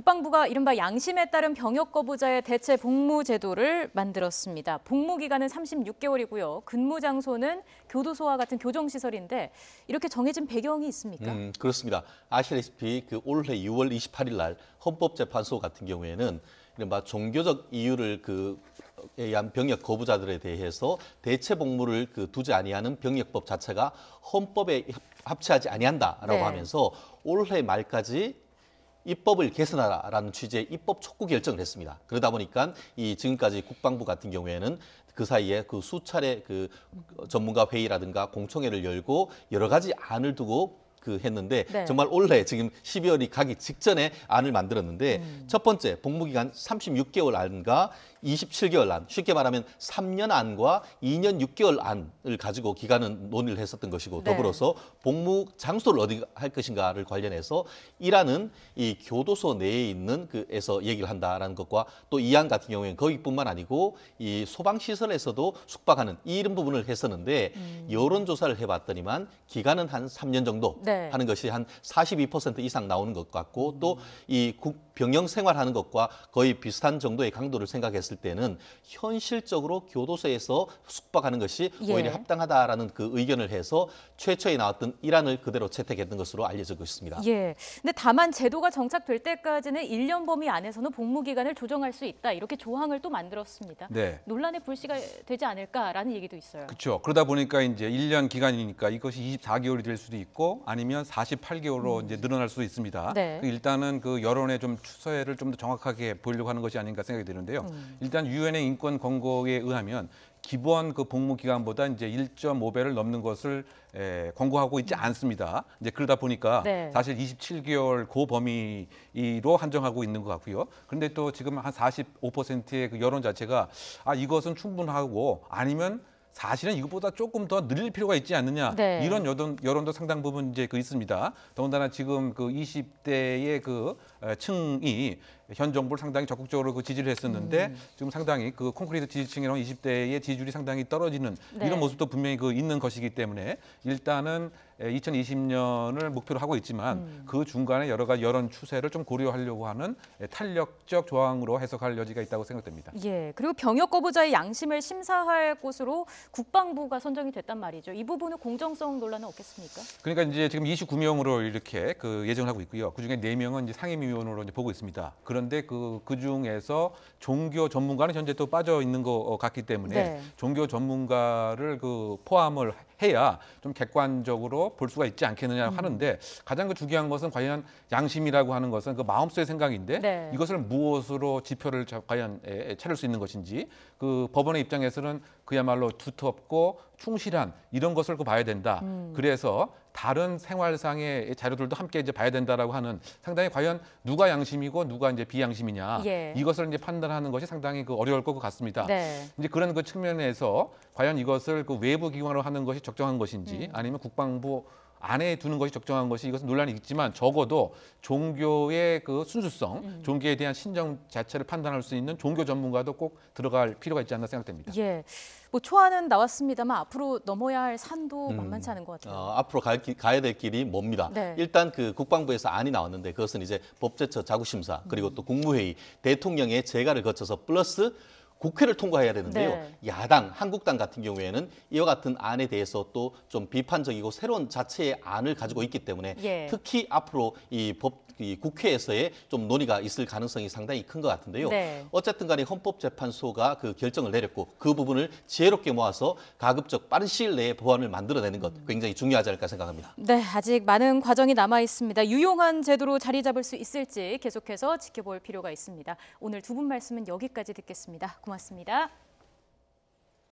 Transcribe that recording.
국방부가 이른바 양심에 따른 병역 거부자의 대체 복무 제도를 만들었습니다. 복무 기간은 36개월이고요. 근무 장소는 교도소와 같은 교정 시설인데 이렇게 정해진 배경이 있습니까? 음, 그렇습니다. 아시다시피 그 올해 6월 28일 날 헌법재판소 같은 경우에는 이른바 종교적 이유를 그에 의한 병역 거부자들에 대해서 대체 복무를 그 두지 아니하는 병역법 자체가 헌법에 합- 합치하지 아니한다라고 네. 하면서 올해 말까지 입법을 개선하라라는 취지의 입법 촉구 결정을 했습니다. 그러다 보니까 이 지금까지 국방부 같은 경우에는 그 사이에 그 수차례 그 전문가 회의라든가 공청회를 열고 여러 가지 안을 두고 그 했는데 네. 정말 올해 지금 12월이 가기 직전에 안을 만들었는데 음. 첫 번째 복무기간 36개월 안과 27개월 안 쉽게 말하면 3년 안과 2년 6개월 안을 가지고 기간은 논의를 했었던 것이고 네. 더불어서 복무 장소를 어디 할 것인가를 관련해서 일하는 이 교도소 내에 있는 그에서 얘기를 한다라는 것과 또 이안 같은 경우에는 거기뿐만 아니고 이 소방 시설에서도 숙박하는 이런 부분을 했었는데 여론 조사를 해봤더니만 기간은 한 3년 정도 네. 하는 것이 한 42% 이상 나오는 것 같고 또이 병영 생활하는 것과 거의 비슷한 정도의 강도를 생각했을 때는 현실적으로 교도소에서 숙박하는 것이 예. 오히려 합당하다라는 그 의견을 해서 최초에 나왔던 일안을 그대로 채택했던 것으로 알려지고 있습니다. 예. 근데 다만 제도가 정착될 때까지는 1년 범위 안에서는 복무 기간을 조정할 수 있다. 이렇게 조항을 또 만들었습니다. 네. 논란의 불씨가 되지 않을까라는 얘기도 있어요. 그렇죠. 그러다 보니까 이제 1년 기간이니까 이것이 24개월이 될 수도 있고 아니면 48개월로 이제 늘어날 수도 있습니다. 네. 그 일단은 그 여론의 좀 추세를 좀 더 정확하게 보이려고 하는 것이 아닌가 생각이 드는데요. 일단 유엔의 인권 권고에 의하면 기본 그 복무 기간보다 이제 1.5배를 넘는 것을 에, 권고하고 있지 않습니다. 이제 그러다 보니까 네. 사실 27개월 고 범위로 한정하고 있는 것 같고요. 그런데 또 지금 한 45%의 그 여론 자체가 아 이것은 충분하고 아니면 사실은 이것보다 조금 더 늘릴 필요가 있지 않느냐 네. 이런 여론, 여론도 상당 부분 이제 그 있습니다. 더군다나 지금 그 20대의 그 에, 층이 현 정부를 상당히 적극적으로 그 지지를 했었는데 음. 지금 상당히 그 콘크리트 지지층이랑 20대의 지지율이 상당히 떨어지는 네. 이런 모습도 분명히 그 있는 것이기 때문에 일단은 2020년을 목표로 하고 있지만 음. 그 중간에 여러 가지 여론 추세를 좀 고려하려고 하는 에, 탄력적 조항으로 해석할 여지가 있다고 생각됩니다. 예. 그리고 병역 거부자의 양심을 심사할 곳으로 국방부가 선정이 됐단 말이죠. 이 부분은 공정성 논란은 없겠습니까? 그러니까 이제 지금 29명으로 이렇게 그 예정을 하고 있고요. 그 중에 네명은 이제 상임위원으로 이제 보고 있습니다. 그런데 그, 그 중에서 종교 전문가는 현재 또 빠져 있는 것 같기 때문에 네. 종교 전문가를 그 포함을 해야 좀 객관적으로 볼 수가 있지 않겠느냐 음. 하는데 가장 그 중요한 것은 과연 양심이라고 하는 것은 그 마음속의 생각인데 네. 이것을 무엇으로 지표를 자- 과연 에, 에, 찾을 수 있는 것인지 그 법원의 입장에서는 그야말로 두텁고 충실한 이런 것을 그 봐야 된다. 음. 그래서 다른 생활상의 자료들도 함께 이제 봐야 된다라고 하는 상당히 과연 누가 양심이고 누가 이제 비양심이냐 예. 이것을 이제 판단하는 것이 상당히 그 어려울 것 같습니다. 네. 이제 그런 그 측면에서 과연 이것을 그 외부 기관으로 하는 것이 적정한 음. 것인지 아니면 국방부 안에 두는 것이 적정한 것이 이것은 논란이 있지만 적어도 종교의 그 순수성, 음. 종교에 대한 신정 자체를 판단할 수 있는 종교 전문가도 꼭 들어갈 필요가 있지 않나 생각됩니다. 예. 뭐 초안은 나왔습니다만 앞으로 넘어야 할 산도 음. 만만치 않은 것 같아요. 어, 앞으로 갈 길- 가야 될 길이 뭡니다. 네. 일단 그 국방부에서 안이 나왔는데 그것은 이제 법제처 자구심사 그리고 또 국무회의 대통령의 재가를 거쳐서 플러스 국회를 통과해야 되는데요. 네. 야당, 한국당 같은 경우에는 이와 같은 안에 대해서 또 좀 비판적이고 새로운 자체의 안을 가지고 있기 때문에 예. 특히 앞으로 이 법, 이 국회에서의 좀 논의가 있을 가능성이 상당히 큰 것 같은데요. 네. 어쨌든 간에 헌법재판소가 그 결정을 내렸고 그 부분을 지혜롭게 모아서 가급적 빠른 시일 내에 보완을 만들어내는 것 굉장히 중요하지 않을까 생각합니다. 네, 아직 많은 과정이 남아 있습니다. 유용한 제도로 자리 잡을 수 있을지 계속해서 지켜볼 필요가 있습니다. 오늘 두 분 말씀은 여기까지 듣겠습니다. 고맙습니다.